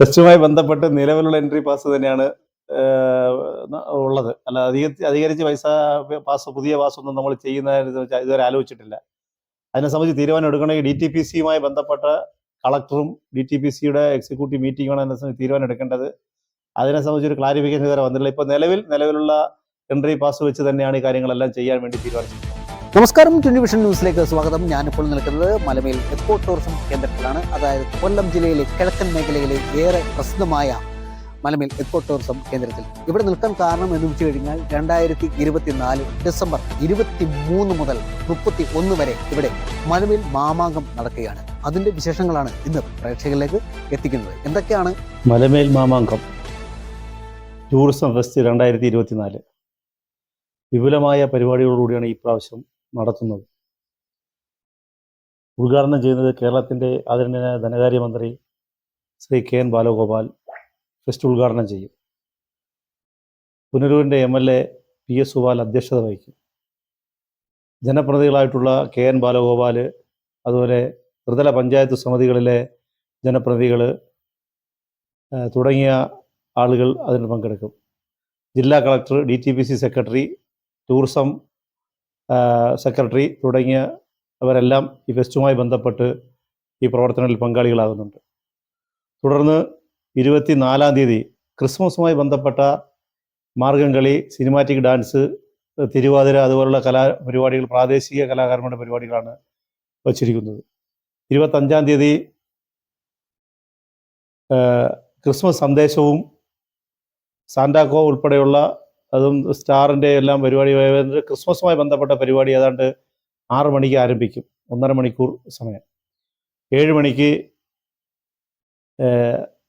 ഫെസ്റ്റുമായി ബന്ധപ്പെട്ട് നിലവിലുള്ള entry pass തന്നെയാണ് ഉള്ളത്. അല്ല അധിക അധികരിച്ച് പൈസ പാസ് പുതിയ പാസ് ഒന്നും നമ്മൾ ചെയ്യുന്ന ഇതുവരെ ആലോചിച്ചിട്ടില്ല. അതിനെ സംബന്ധിച്ച് തീരുമാനം എടുക്കണമെങ്കിൽ ഡി ടി പി സിയുമായി ബന്ധപ്പെട്ട കളക്ടറും ഡി ടി പി സിയുടെ എക്സിക്യൂട്ടീവ് മീറ്റിംഗാണ് അതിനെ സംബന്ധിച്ച് തീരുമാനം എടുക്കേണ്ടത്. അതിനെ സംബന്ധിച്ച് ഒരു ക്ലാരിഫിക്കേഷൻ ഇതുവരെ വന്നിട്ടില്ല. ഇപ്പോൾ നിലവിൽ നിലവിലുള്ള എൻട്രി പാസ് വെച്ച് തന്നെയാണ് ഈ കാര്യങ്ങളെല്ലാം ചെയ്യാൻ വേണ്ടി തീരുമാനിച്ചത് നമസ്കാരം ട്വന്റി വിഷൻ ന്യൂസിലേക്ക് സ്വാഗതം. ഞാനിപ്പോൾ നിൽക്കുന്നത് മലമേൽ എക്കോ ടൂറിസം കേന്ദ്രത്തിലാണ്. അതായത് കൊല്ലം ജില്ലയിലെ കിഴക്കൻ മേഖലയിലെ ഏറെ പ്രസിദ്ധമായ മലമേൽ എക്കോ ടൂറിസം കേന്ദ്രത്തിൽ. ഇവിടെ നിൽക്കാൻ കാരണം എന്ന് വെച്ച് കഴിഞ്ഞാൽ രണ്ടായിരത്തി ഇരുപത്തിനാല് ഡിസംബർ ഇരുപത്തി മൂന്ന് മുതൽ മുപ്പത്തി ഒന്ന് വരെ ഇവിടെ മലമേൽ മാമാങ്കം നടക്കുകയാണ്. അതിന്റെ വിശേഷങ്ങളാണ് ഇന്ന് പ്രേക്ഷകരിലേക്ക് എത്തിക്കുന്നത്. എന്തൊക്കെയാണ്? മലമേൽ മാമാങ്കം. ടൂറിസം ഫെസ്റ്റ് രണ്ടായിരത്തി ഇരുപത്തിനാല്. വിപുലമായ പരിപാടികളോടുകൂടിയാണ് ഈ പ്രാവശ്യം നടത്തുന്നത്. ഉദ്ഘാടനം ചെയ്യുന്നത് കേരളത്തിന്റെ ആദരണീയനായ ധനകാര്യമന്ത്രി Shri K N Balagopal fest ഉദ്ഘാടനം ചെയ്യും. പുനലൂരിന്റെ M L A P S Subal അധ്യക്ഷത വഹിക്കും. ജനപ്രതിനിധികളായിട്ടുള്ള കെ എൻ ബാലഗോപാൽ അതുപോലെ ത്രിതല പഞ്ചായത്ത് സമിതികളിലെ ജനപ്രതിനിധികൾ തുടങ്ങിയ ആളുകൾ അതിന് പങ്കെടുക്കും. ജില്ലാ collector D T P C secretary tourism secretary തുടങ്ങിയ അവരെല്ലാം ഈ ഫെസ്റ്റുമായി ബന്ധപ്പെട്ട് ഈ പ്രവർത്തനങ്ങളിൽ പങ്കാളികളാകുന്നുണ്ട്. തുടർന്ന് ഇരുപത്തിനാലാം തീയതി ക്രിസ്മസുമായി ബന്ധപ്പെട്ട മാർഗം കളി സിനിമാറ്റിക് ഡാൻസ് തിരുവാതിര അതുപോലുള്ള കലാപരിപാടികൾ പ്രാദേശിക കലാകാരന്മാരുടെ പരിപാടികളാണ് വച്ചിരിക്കുന്നത്. ഇരുപത്തഞ്ചാം തീയതി ക്രിസ്മസ് സന്ദേശവും സാന്റാക്കോ ഉൾപ്പെടെയുള്ള അതും സ്റ്റാറിന്റെ എല്ലാം പരിപാടി ക്രിസ്മസുമായി ബന്ധപ്പെട്ട പരിപാടി ഏതാണ്ട് ആറ് മണിക്ക് ആരംഭിക്കും. ഒന്നര മണിക്കൂർ സമയം. ഏഴ് മണിക്ക്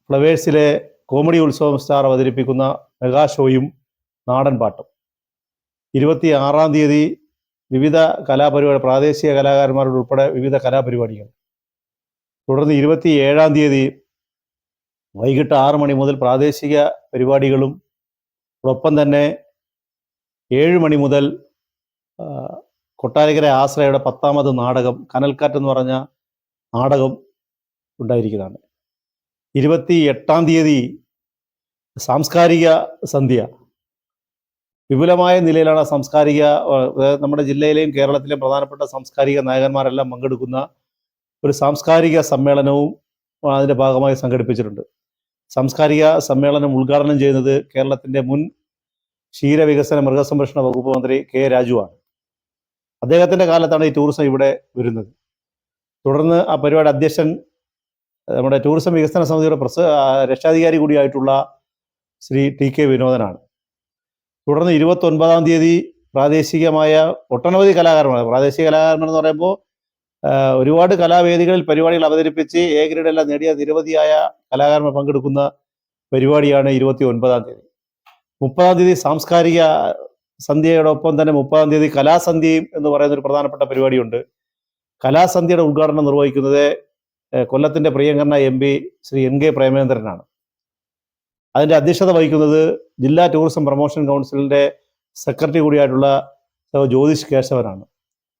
ഫ്ലവേഴ്സിലെ കോമഡി ഉത്സവം സ്റ്റാർ അവതരിപ്പിക്കുന്ന മെഗാ ഷോയും നാടൻ പാട്ടും. ഇരുപത്തി ആറാം തീയതി വിവിധ കലാപരിപാടി പ്രാദേശിക കലാകാരന്മാരുടെ ഉൾപ്പെടെ വിവിധ കലാപരിപാടികൾ. തുടർന്ന് ഇരുപത്തി ഏഴാം തീയതി വൈകിട്ട് ആറ് മണി മുതൽ പ്രാദേശിക പരിപാടികളും ഒപ്പം തന്നെ ഏഴ് മണി മുതൽ കൊട്ടാരക്കര ആശ്രയയുടെ പത്താമത് നാടകം കനൽക്കാറ്റ് എന്ന് പറഞ്ഞ നാടകം ഉണ്ടായിരിക്കുന്നതാണ്. ഇരുപത്തി എട്ടാം തീയതി സാംസ്കാരിക സന്ധ്യ. വിപുലമായ നിലയിലാണ് സാംസ്കാരിക നമ്മുടെ ജില്ലയിലെയും കേരളത്തിലെയും പ്രധാനപ്പെട്ട സാംസ്കാരിക നായകന്മാരെല്ലാം പങ്കെടുക്കുന്ന ഒരു സാംസ്കാരിക സമ്മേളനവും അതിന്റെ ഭാഗമായി സംഘടിപ്പിച്ചിട്ടുണ്ട്. സാംസ്കാരിക സമ്മേളനം ഉദ്ഘാടനം ചെയ്യുന്നത് കേരളത്തിന്റെ മുൻ ക്ഷീരവികസന മൃഗസംരക്ഷണ വകുപ്പ് മന്ത്രി കെ രാജുവാണ് അദ്ദേഹത്തിന്റെ കാലത്താണ് ഈ ടൂറിസം ഇവിടെ വരുന്നത്. തുടർന്ന് ആ പരിപാടി അധ്യക്ഷൻ നമ്മുടെ ടൂറിസം വികസന സമിതിയുടെ പ്രസ രക്ഷാധികാരി കൂടിയായിട്ടുള്ള ശ്രീ ടി കെ വിനോദനാണ്. തുടർന്ന് ഇരുപത്തൊൻപതാം തീയതി പ്രാദേശികമായ ഒട്ടനവധി കലാകാരന്മാർ പ്രാദേശിക കലാകാരന്മാർ എന്ന് പറയുമ്പോൾ ഒരുപാട് കലാവേദികളിൽ പരിപാടികൾ അവതരിപ്പിച്ച് എ ഗ്രേഡെല്ലാം നേടിയ നിരവധിയായ കലാകാരന്മാർ പങ്കെടുക്കുന്ന പരിപാടിയാണ് ഇരുപത്തി ഒൻപതാം തീയതി. മുപ്പതാം തീയതി സാംസ്കാരിക സന്ധ്യയോടൊപ്പം തന്നെ മുപ്പതാം തീയതി കലാസന്ധ്യയും എന്ന് പറയുന്ന ഒരു പ്രധാനപ്പെട്ട പരിപാടിയുണ്ട്. കലാസന്ധ്യയുടെ ഉദ്ഘാടനം നിർവഹിക്കുന്നത് കൊല്ലത്തിന്റെ പ്രിയങ്കരന M P Shri N K പ്രേമേന്ദ്രനാണ്. അതിന്റെ അധ്യക്ഷത വഹിക്കുന്നത് ജില്ലാ ടൂറിസം പ്രൊമോഷൻ കൗൺസിലിന്റെ സെക്രട്ടറി കൂടിയായിട്ടുള്ള ജ്യോതിഷ് കേശവനാണ്.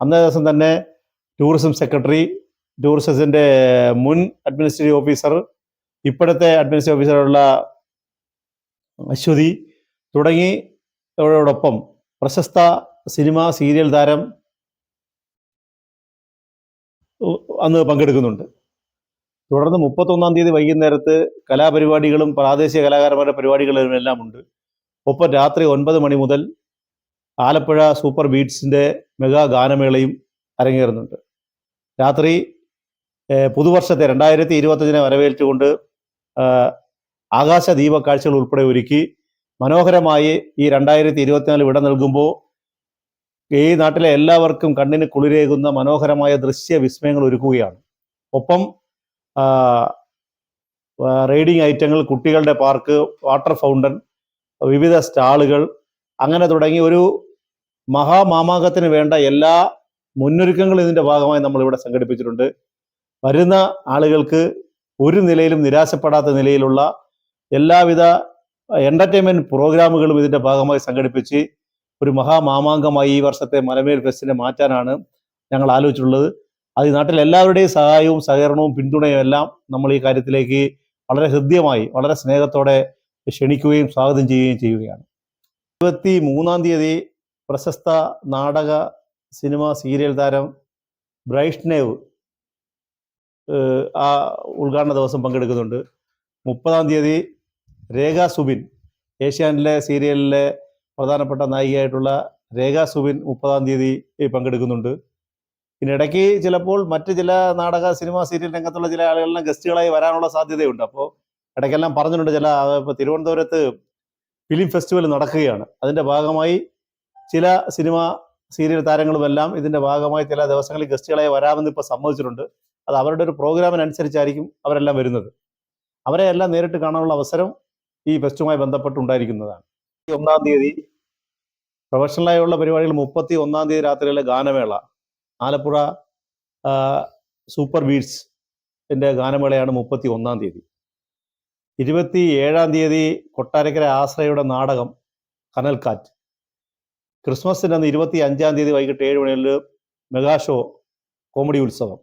അന്നേ ദിവസം തന്നെ ടൂറിസം സെക്രട്ടറി ടൂറിസത്തിന്റെ മുൻ അഡ്മിനിസ്ട്രേറ്റീവ് ഓഫീസർ ഇപ്പോഴത്തെ അഡ്മിനിസ്ട്രേറ്റീവ് ഓഫീസറുള്ള അശ്വതി തുടങ്ങി അവരോടൊപ്പം പ്രശസ്ത സിനിമ സീരിയൽ താരം അന്ന് പങ്കെടുക്കുന്നുണ്ട്. തുടർന്ന് മുപ്പത്തൊന്നാം തീയതി വൈകുന്നേരത്ത് കലാപരിപാടികളും പ്രാദേശിക കലാകാരന്മാരുടെ പരിപാടികളും എല്ലാം ഉണ്ട്. ഒപ്പം രാത്രി ഒൻപത് മണി മുതൽ ആലപ്പുഴ സൂപ്പർ ബീറ്റ്സിന്റെ മെഗാ ഗാനമേളയും അരങ്ങേറുന്നുണ്ട്. രാത്രി പുതുവർഷത്തെ രണ്ടായിരത്തി ഇരുപത്തഞ്ചിനെ വരവേറ്റുകൊണ്ട് ആകാശ ദീപ കാഴ്ചകൾ ഉൾപ്പെടെ ഒരുക്കി മനോഹരമായി ഈ രണ്ടായിരത്തി ഇരുപത്തിനാല് വിട നൽകുമ്പോൾ ഈ നാട്ടിലെ എല്ലാവർക്കും കണ്ണിന് കുളിരേകുന്ന മനോഹരമായ ദൃശ്യ വിസ്മയങ്ങൾ ഒരുക്കുകയാണ്. ഒപ്പം റൈഡിംഗ് ഐറ്റങ്ങൾ കുട്ടികളുടെ പാർക്ക് വാട്ടർ ഫൗണ്ടൻ വിവിധ സ്റ്റാളുകൾ അങ്ങനെ തുടങ്ങി ഒരു മഹാമാമാകത്തിന് വേണ്ട എല്ലാ മുന്നൊരുക്കങ്ങളും ഇതിന്റെ ഭാഗമായി നമ്മൾ ഇവിടെ സംഘടിപ്പിച്ചിട്ടുണ്ട്. വരുന്ന ആളുകൾക്ക് ഒരു നിലയിലും നിരാശപ്പെടാത്ത നിലയിലുള്ള എല്ലാവിധ എന്റർടൈൻമെന്റ് പ്രോഗ്രാമുകളും ഇതിന്റെ ഭാഗമായി സംഘടിപ്പിച്ച് ഒരു മഹാമാമാങ്കമായി ഈ വർഷത്തെ മലമേൽ ഫെസ്റ്റിനെ മാറ്റാനാണ് ഞങ്ങൾ ആലോചിച്ചിട്ടുള്ളത്. അത് നാട്ടിൽ എല്ലാവരുടെയും സഹായവും സഹകരണവും പിന്തുണയും എല്ലാം നമ്മൾ ഈ കാര്യത്തിലേക്ക് വളരെ ഹൃദ്യമായി വളരെ സ്നേഹത്തോടെ ക്ഷണിക്കുകയും സ്വാഗതം ചെയ്യുകയും ചെയ്യുകയാണ്. ഇരുപത്തി മൂന്നാം തീയതി പ്രശസ്ത നാടക സിനിമ സീരിയൽ താരം ബ്രൈഷ്നേവ് ആ ഉദ്ഘാടന ദിവസം പങ്കെടുക്കുന്നുണ്ട്. മുപ്പതാം തീയതി രേഖ സുബിൻ ഏഷ്യാനിലെ സീരിയലിലെ പ്രധാനപ്പെട്ട നായികയായിട്ടുള്ള രേഖ സുബിൻ മുപ്പതാം തീയതി പങ്കെടുക്കുന്നുണ്ട്. പിന്നെ ഇടയ്ക്ക് ചിലപ്പോൾ മറ്റ് ചില നാടക സിനിമ സീരിയൽ രംഗത്തുള്ള ചില ആളുകളെല്ലാം ഗസ്റ്റുകളായി വരാനുള്ള സാധ്യതയുണ്ട്. അപ്പോൾ ഇടയ്ക്കെല്ലാം പറഞ്ഞിട്ടുണ്ട് ചില ഇപ്പോൾ തിരുവനന്തപുരത്ത് ഫിലിം ഫെസ്റ്റിവൽ നടക്കുകയാണ്. അതിന്റെ ഭാഗമായി ചില സിനിമ സീരിയൽ താരങ്ങളുമെല്ലാം ഇതിന്റെ ഭാഗമായി ചില ദിവസങ്ങളിൽ ഗസ്റ്റുകളായി വരാമെന്ന് ഇപ്പോൾ സമ്മതിച്ചിട്ടുണ്ട്. അത് അവരുടെ ഒരു പ്രോഗ്രാമിനനുസരിച്ചായിരിക്കും അവരെല്ലാം വരുന്നത്. അവരെ എല്ലാം നേരിട്ട് കാണാനുള്ള അവസരം ഈ ഫെസ്റ്റുമായി ബന്ധപ്പെട്ടുണ്ടായിരിക്കുന്നതാണ്. ഒന്നാം തീയതി പ്രൊഫഷണലായുള്ള പരിപാടികൾ മുപ്പത്തി ഒന്നാം തീയതി രാത്രിയിലെ ഗാനമേള. ആലപ്പുഴ സൂപ്പർ ബീറ്റ്സ് എന്റെ ഗാനമേളയാണ് മുപ്പത്തി ഒന്നാം തീയതി. ഇരുപത്തി ഏഴാം തീയതി കൊട്ടാരക്കര ആശ്രയയുടെ നാടകം കനൽക്കാറ്റ്. ക്രിസ്മസിന്റെ അന്ന് ഇരുപത്തി അഞ്ചാം തീയതി വൈകിട്ട് ഏഴ് മണിയിൽ മെഗാ ഷോ കോമഡി ഉത്സവം.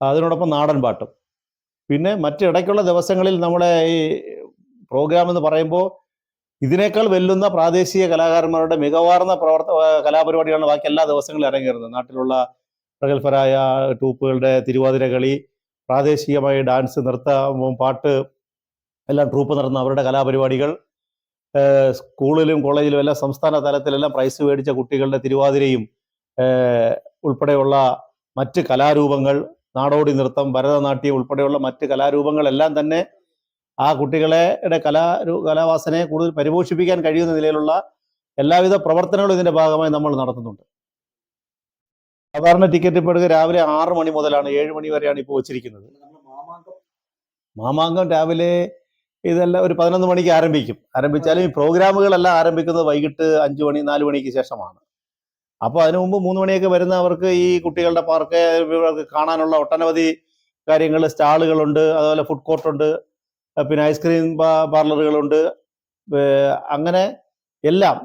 അതിനോടൊപ്പം നാടൻ പാട്ടും. പിന്നെ മറ്റിടയ്ക്കുള്ള ദിവസങ്ങളിൽ നമ്മുടെ ഈ പ്രോഗ്രാം എന്ന് പറയുമ്പോൾ ഇതിനേക്കാൾ വെല്ലുന്ന പ്രാദേശിക കലാകാരന്മാരുടെ മികവാർന്ന പ്രവർത്ത കലാപരിപാടികളാണ് ബാക്കി എല്ലാ ദിവസങ്ങളിലും അരങ്ങേറുന്നത്. നാട്ടിലുള്ള പ്രഗത്ഭരായ ട്രൂപ്പുകളുടെ തിരുവാതിര കളി പ്രാദേശികമായി ഡാൻസ് നൃത്തം പാട്ട് എല്ലാം ട്രൂപ്പ് നടന്ന അവരുടെ കലാപരിപാടികൾ സ്കൂളിലും കോളേജിലും എല്ലാം സംസ്ഥാന തലത്തിലെല്ലാം പ്രൈസ് മേടിച്ച കുട്ടികളുടെ തിരുവാതിരയും ഉൾപ്പെടെയുള്ള മറ്റ് കലാരൂപങ്ങൾ നാടോടി നൃത്തം ഭരതനാട്യം ഉൾപ്പെടെയുള്ള മറ്റ് കലാരൂപങ്ങളെല്ലാം തന്നെ ആ കുട്ടികളുടെ കലാ കലാവാസനയെ കൂടുതൽ പരിപോഷിപ്പിക്കാൻ കഴിയുന്ന നിലയിലുള്ള എല്ലാവിധ പ്രവർത്തനങ്ങളും ഇതിന്റെ ഭാഗമായി നമ്മൾ നടത്തുന്നുണ്ട്. സാധാരണ ടിക്കറ്റ് ഇപ്പോൾ എടുക്കുക രാവിലെ ആറ് മണി മുതലാണ് ഏഴ് മണി വരെയാണ് ഇപ്പോൾ വെച്ചിരിക്കുന്നത്. മാമാങ്കം രാവിലെ ഇതെല്ലാം ഒരു പതിനൊന്ന് മണിക്ക് ആരംഭിക്കും. ആരംഭിച്ചാലും ഈ പ്രോഗ്രാമുകളെല്ലാം ആരംഭിക്കുന്നത് വൈകിട്ട് അഞ്ച് മണി നാല് മണിക്ക് ശേഷമാണ്. അപ്പോൾ അതിനു മുമ്പ് മൂന്ന് മണിയൊക്കെ വരുന്നവർക്ക് ഈ കുട്ടികളുടെ പാർക്ക് കാണാനുള്ള ഒട്ടനവധി കാര്യങ്ങൾ സ്റ്റാളുകളുണ്ട്. അതുപോലെ ഫുഡ് കോർട്ടുണ്ട് പിന്നെ ഐസ്ക്രീം പാർലറുകളുണ്ട് അങ്ങനെ എല്ലാം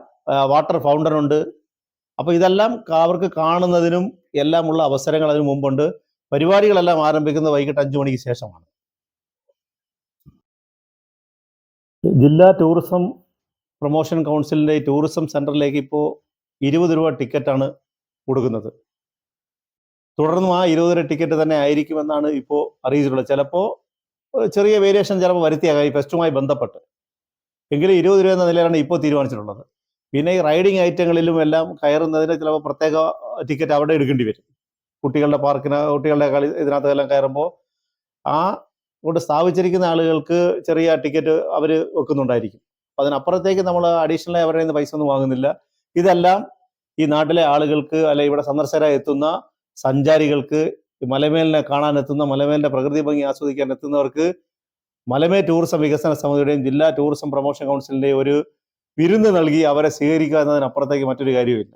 വാട്ടർ ഫൗണ്ടൻ ഉണ്ട്. അപ്പോൾ ഇതെല്ലാം അവർക്ക് കാണുന്നതിനും എല്ലാമുള്ള അവസരങ്ങൾ അതിനു മുമ്പുണ്ട്. പരിപാടികളെല്ലാം ആരംഭിക്കുന്നത് വൈകിട്ട് അഞ്ചു മണിക്ക് ശേഷമാണ്. ജില്ലാ ടൂറിസം പ്രൊമോഷൻ കൗൺസിലിന്റെ ടൂറിസം സെന്ററിലേക്ക് ഇപ്പോൾ ഇരുപത് രൂപ ടിക്കറ്റാണ് കൊടുക്കുന്നത്. തുടർന്നും ആ ഇരുപത് രൂപ ടിക്കറ്റ് തന്നെ ആയിരിക്കുമെന്നാണ് ഇപ്പോൾ അറിയിച്ചിട്ടുള്ളത്. ചിലപ്പോൾ ചെറിയ വേരിയേഷൻ ചിലപ്പോൾ വരുത്തിയാകാം ഈ ഫെസ്റ്റുമായി ബന്ധപ്പെട്ട്. എങ്കിലും ഇരുപത് രൂപ എന്ന നിലയിലാണ് ഇപ്പോൾ തീരുമാനിച്ചിട്ടുള്ളത്. പിന്നെ ഈ റൈഡിങ് ഐറ്റങ്ങളിലും എല്ലാം കയറുന്നതിന് ചിലപ്പോൾ പ്രത്യേക ടിക്കറ്റ് അവിടെ എടുക്കേണ്ടി വരും. കുട്ടികളുടെ പാർക്കിന് കുട്ടികളുടെ കളി ഇതിനകത്തെല്ലാം കയറുമ്പോൾ ആ കൊണ്ട് സ്ഥാപിച്ചിരിക്കുന്ന ആളുകൾക്ക് ചെറിയ ടിക്കറ്റ് അവർ വെക്കുന്നുണ്ടായിരിക്കും. അപ്പം അതിനപ്പുറത്തേക്ക് നമ്മൾ അഡീഷണലായി അവരുടെ നിന്ന് പൈസ ഒന്നും വാങ്ങുന്നില്ല. ഇതെല്ലാം ഈ നാട്ടിലെ ആളുകൾക്ക് അല്ലെ ഇവിടെ സന്ദർശകരായി എത്തുന്ന സഞ്ചാരികൾക്ക് മലമേലിനെ കാണാൻ എത്തുന്ന പ്രകൃതി ഭംഗി ആസ്വദിക്കാൻ എത്തുന്നവർക്ക് മലമേ ടൂറിസം വികസന സമിതിയുടെയും ജില്ലാ ടൂറിസം പ്രൊമോഷൻ കൗൺസിലിന്റെയും ഒരു വിരുന്ന് നൽകി അവരെ സ്വീകരിക്കുക എന്നതിനപ്പുറത്തേക്ക് മറ്റൊരു കാര്യമില്ല